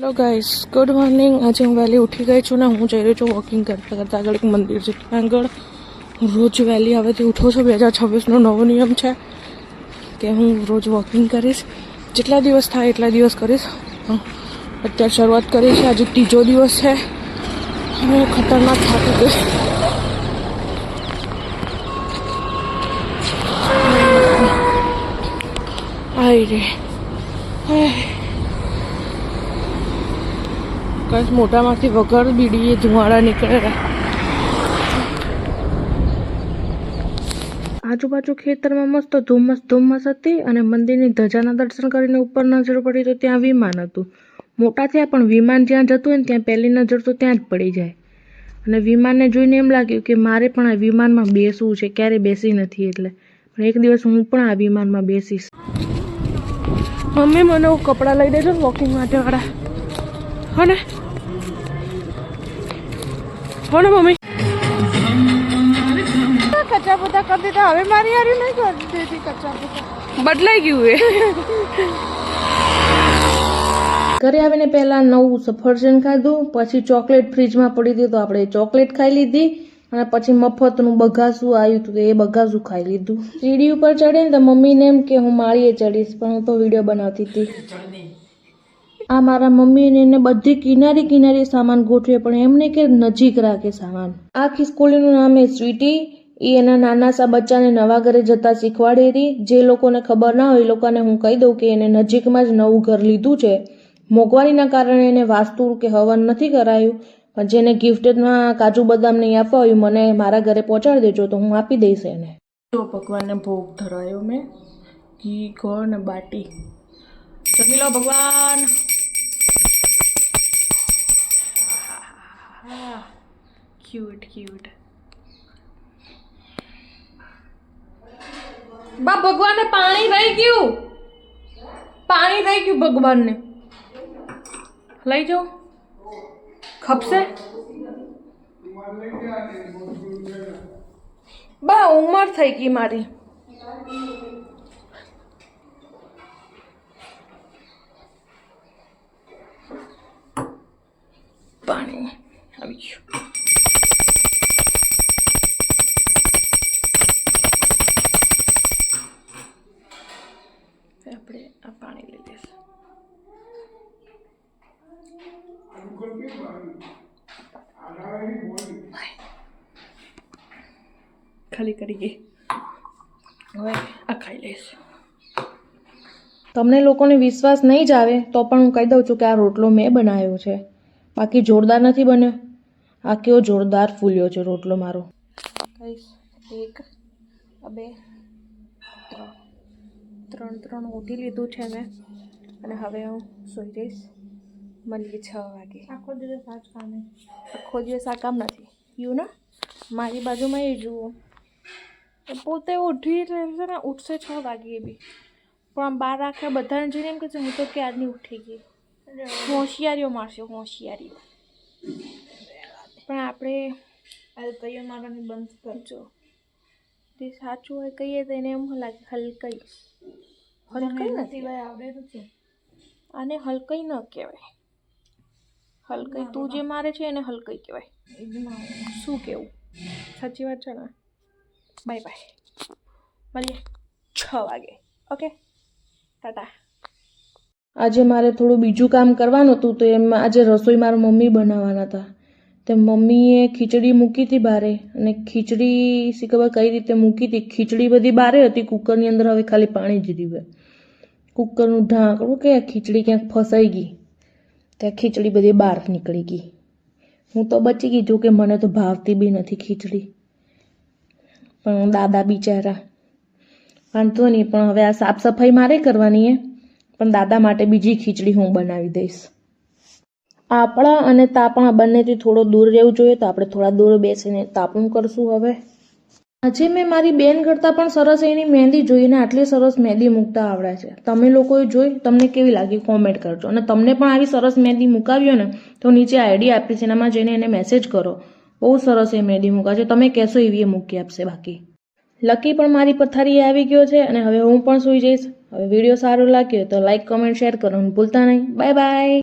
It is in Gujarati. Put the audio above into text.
Hello guys, good morning. આજે હું વહેલી ઉઠી ગઈ છું ને હું જઈ રહી છું વોકિંગ કરતા કરતા આગળ એક મંદિર છે. ત્યાં આગળ રોજ વહેલી હવેથી ઉઠો છો, બે હજાર છવ્વીસનો નવો નિયમ છે કે હું રોજ વોકિંગ કરીશ. જેટલા દિવસ થાય એટલા દિવસ કરીશ. હં. અત્યારે શરૂઆત કરી છે આજે ત્રીજો દિવસ છે. અને ખતરનાક થાકી ગઈ. આઈ રે. આય. મોટામાંથી વગર બીડીએ ધુમાડા નીકળેલા આજુબાજુ ખેતરમાં મસ્ત ધુમ્મસ ધુમ્મસ હતી અને મંદિરની ધજાના દર્શન કરીને ઉપર નજર પડી તો ત્યાં વિમાન હતું. મોટા થયા પણ વિમાન જ્યાં જતું હોય ને ત્યાં પહેલી નજર તો ત્યાં જ પડી જાય. અને વિમાનને જોઈને એમ લાગ્યું કે મારે પણ આ વિમાનમાં બેસવું છે, ક્યારે બેસી નથી એટલે. પણ એક દિવસ હું પણ આ વિમાનમાં બેસીશ. મમ્મી મને કપડાં લઈ દેજો ને વોકિંગ માટેવાળા હો ને હો ને મમ્મી કચ્ચા પોતા કરી દીધા. હવે મારી હારી નહીં કરી દીધી કચ્ચા પોતા બદલાઈ ગયું એ. ઘરે આવીને પહેલાં નવું સફરજન ખાધું પછી ચોકલેટ ફ્રીજમાં પડી હતી તો આપણે ચોકલેટ ખાઈ લીધી અને પછી મફતનું બગાસું આવ્યું હતું એ બગાસું ખાઈ લીધું. સીડી ઉપર ચડે ને તો મમ્મીને એમ કે હું માળીએ ચડીશ પણ હું તો વીડિયો બનાવતી હતી. આ મારા મમ્મીને એને બધી કિનારી કિનારી સામાન ગોઠવે, પણ એમને કે નજીક રાખે સામાન? આ ખિસકોલીનું નામ એ સ્વીટી. એ એના નાના સા બચ્ચાને નવા ઘરે જતા શીખવાડી હતી જે લોકોને ખબર ના હોય એ લોકોને હું કહી દઉં કે એને નજીકમાં જ નવું ઘર લીધું છે. મોંઘવારીના કારણે એને વાસ્તુ કે હવન નથી કરાયું. પણ જેને ગિફ્ટમાં કાજુ બદામ નહીં આપવા હોય, મને મારા ઘરે પહોંચાડી દેજો તો હું આપી દઈશ એને. જો ભગવાનને ભોગ ધરાયો મેં. ઘી, ગોળ ને બાટી. જમી લો ભગવાન. ક્યુટ ક્યુટ બા ભગવાનને પાણી રહી ગયું પાણી રહી ગયું ભગવાનને લઈ જાઓ ખપશે બા ઉંમર થઈ ગઈ મારી પાણી આવી આપણે આ પાણી લઈ લઈશું ખાલી કરી ગઈ હવે આ ખાઈ લઈશ. તમને લોકોને વિશ્વાસ નહીં જ આવે તો પણ હું કહી દઉં છું કે આ રોટલો મેં બનાવ્યો છે. બાકી જોરદાર નથી બન્યો. આ કેવો જોરદાર ફૂલ્યો છે રોટલો મારો. કહીશ એક બે ત્રણ. ત્રણ ત્રણ ઉઠી લીધું છે મેં. અને હવે હું સુઈ જઈશ. મળીએ છ વાગે. આખો દિવસ આ જ કામ આખો દિવસ આ કામ નથી. યુ ના મારી બાજુમાં એ જુઓ. પોતે ઉઠી રહેશે ને ઉઠશે છ વાગે બી. પણ આમ બહાર આખા બધાને જોઈને એમ કહે છે હું તો ક્યારની ઉઠી ગઈ? હોશિયારીઓ મારશે હોશિયારીઓ. પણ આપણે અલ્પૈયો મારવાની બંધ કરજો. જે સાચું હોય કહીએ તો એને એમ લાગે હલકઈ હલકઈ નથી? સિવાય આવડે છે. આને હલકઈ ન કહેવાય. હલકઈ તું જે મારે છે એને હલકઈ કહેવાય. શું કેવું? સાચી વાત છે ને? Bye bye. મળીએ છ વાગે. ઓકે? ટાટા. આજે મારે થોડું બીજું કામ કરવાનું હતું તો એમાં આજે રસોઈ મારા મમ્મી બનાવવાના હતા. તે મમ્મીએ ખીચડી મૂકી હતી બારે અને ખીચડી શી ખબર કઈ રીતે મૂકી હતી? ખીચડી બધી બારે હતી, કુકરની અંદર હવે ખાલી પાણી જ રહ્યું કુકરનું ઢાંકણું કે ખીચડી ક્યાંક ફસાઈ ગઈ? ત્યાં ખીચડી બધી બહાર નીકળી ગઈ. હું તો બચી ગઈ, જો કે મને તો ભાવતી બી નથી ખીચડી. પણ દાદા બિચારા, વાંધો નહીં, પણ હવે આ સાફ સફાઈ મારે કરવાની હે. પણ દાદા માટે બીજી ખીચડી હું બનાવી દઈશ. આપણા અને તાપણા બંનેથી થોડો દૂર રહેવું જોઈએ તો આપણે થોડા દૂર બેસીને તાપણું કરશું હવે. આજે મેં મારી બેન કરતાં પણ સરસ એની મહેંદી જોઈને આટલી સરસ મહેંદી મૂકતા આવડે છે. તમે લોકોએ જોઈ, તમને કેવી લાગી કોમેન્ટ કરજો. અને તમને પણ આવી સરસ મહેંદી મુકાવ્યો ને, તો નીચે આઈડી આપી છે, એનામાં જઈને એને મેસેજ કરો. બહુ સરસ એ મહેંદી મૂકાશે. તમે કહેશો એવી એ મૂકી આપશે બાકી. લકી પણ મારી પથારીએ આવી ગયો છે અને હવે હું પણ સૂઈ જઈશ. હવે વીડિયો સારો લાગ્યો તો લાઇક કમેન્ટ શેર કરો ભૂલતા નહીં. Bye bye